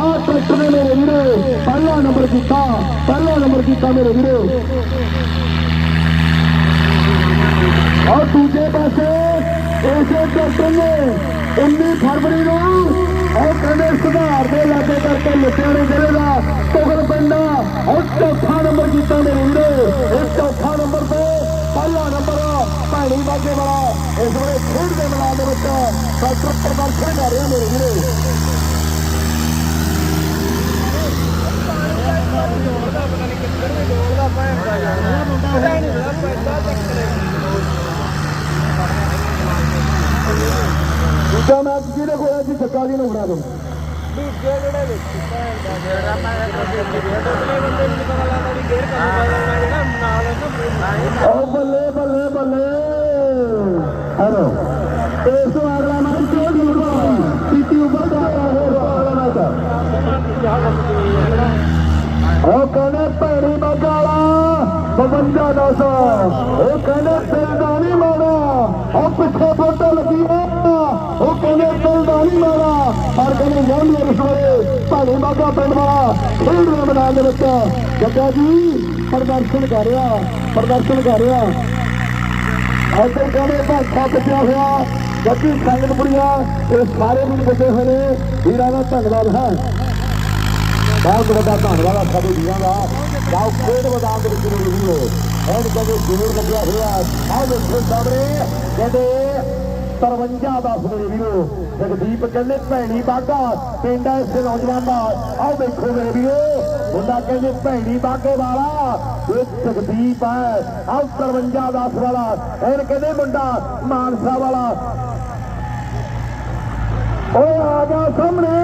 ਆ ਟਰੈਕਟਰ ਨੇ ਮੇਰੇ ਵੀਰੇ ਪਹਿਲਾ ਨੰਬਰ ਕੀਤਾ ਪਹਿਲਾ ਨੰਬਰ ਕੀਤਾ ਮੇਰੇ ਵੀਰੇ ਔਰ ਦੂਜੇ ਪਾਸੇ ਇਸੇ ਟਰੈਕਟਰ ਨੇ 19 ਫਰਵਰੀ ਨੂੰ ਉਹ ਕਹਿੰਦੇ ਸੁਧਾਰ ਦੇ ਲਾਗੇ ਕਰਕੇ ਲੁਧਿਆਣੇ ਜ਼ਿਲ੍ਹੇ ਦਾ ਤੁਗਲ ਪਿੰਡ ਉਹ ਚੌਥਾ ਨੰਬਰ ਕੀਤਾ ਮੇਰੇ ਵੀਰੇ ਇਹ ਚੌਥਾ ਨੰਬਰ ਤੇ ਪਹਿਲਾ ਨੰਬਰ ਭੈਣੀ ਬਾਗੇ ਵਾਲਾ ਇਸ ਵੇਲੇ ਖੇਡ ਦੇ ਮੈਦਾਨ ਦੇ ਵਿੱਚ ਡਾਕਟਰ ਪ੍ਰਦਰਸ਼ਨ ਕਰ ਰਿਹਾ ਮੇਰੇ ਵੀਰੇ ਦੂਜਾ ਮੈਚ ਕਿਹਦੇ ਕੋਲ ਸੀ ਛੱਕਾ ਜੀ ਨੂੰ ਫੜਾ ਦੋ ਉਹ ਬੱਲੇ ਬੱਲੇ ਬੱਲੇ। ਹੈਲੋ। ਇਸ ਤੋਂ ਅਗਲਾ ਮੈਚ ਕਿਹੜਾ ਦੀ ਉਡਵਾ ਪੀਟੀ ਉੱਪਰ ਦਾ ਹੋਰ ਅਗਲਾ ਮੈਚ ਉਹ ਕਹਿੰਦੇ ਭੈਣੀ ਬਗਾਲਾ 52 ਦਸ ਉਹ ਕਹਿੰਦੇ ਦਿਲ ਦਾ ਨਹੀਂ ਮਾਣਾ ਉਹ ਪਿੱਛੇ ਫੋਟੋ ਲੱਗੀ ਆ। ਉਹ ਕਹਿੰਦੇ ਦਿਲ ਦਾ ਨਹੀਂ ਮਾਣਾ ਪਰ ਕਹਿੰਦੇ ਜਾਨ ਦੇ ਵਿਸਰੇ ਬਾਗਾ ਪਿੰਡ ਵਾਲਾ ਖੇਡ ਮੈਦਾਨ ਦੇ ਵਿੱਚ। ਜੱਗਾ ਜੀ, ਪ੍ਰਦਰਸ਼ਨ ਕਰ ਰਿਹਾ, ਪ੍ਰਦਰਸ਼ਨ ਕਰ ਰਿਹਾ। ਇੱਧਰ ਕਹਿੰਦੇ, ਭਾਖਾ ਪਿੱਛਿਆ ਹੋਇਆ। ਜੱਗੀ ਸੰਗਤਪੁਰੀਆ ਇਹ ਸਾਰੇ ਵੀ ਬੱਦੇ ਹੋਏ ਨੇ। ਵੀਰਾਂ ਦਾ ਧੰਨਵਾਦ ਹੈ। ਬਹੁਤ ਵੱਡਾ ਧੰਨਵਾਦ ਆ ਸਾਡੇ ਵੀਰਾਂ ਦਾ। ਜਾਓ ਖੇਡ ਮੈਦਾਨ ਦੇ ਵਿੱਚ ਜ਼ਰੂਰ ਹੋ ਐਨ ਕਹਿੰਦੇ ਜ਼ਰੂਰ ਲੱਗਿਆ ਹੋਇਆ ਆਹ ਦੇਖੋ ਸਾਹਮਣੇ, ਕਹਿੰਦੇ 53 ਦਾ ਮੇਰੇ ਵੀਰੋ। ਜਗਦੀਪ ਕਹਿੰਦੇ ਭੈਣੀ ਬਾਗਾ, ਪਿੰਡ ਹੈ ਇਸ ਨੌਜਵਾਨ। ਦਾ ਆਹ ਦੇਖੋ ਮੇਰੇ ਵੀਰੋ, ਮੁੰਡਾ ਕਹਿੰਦੇ ਭੈਣੀ ਬਾਗੇ ਵਾਲਾ। ਇਹ ਜਗਦੀਪ ਹੈ। ਆਹ 53 ਦਾ ਵਾਲਾ। ਐਨ ਕਹਿੰਦੇ ਮੁੰਡਾ ਮਾਨਸਾ ਵਾਲਾ। ਓਏ ਆ ਜਾ ਸਾਹਮਣੇ।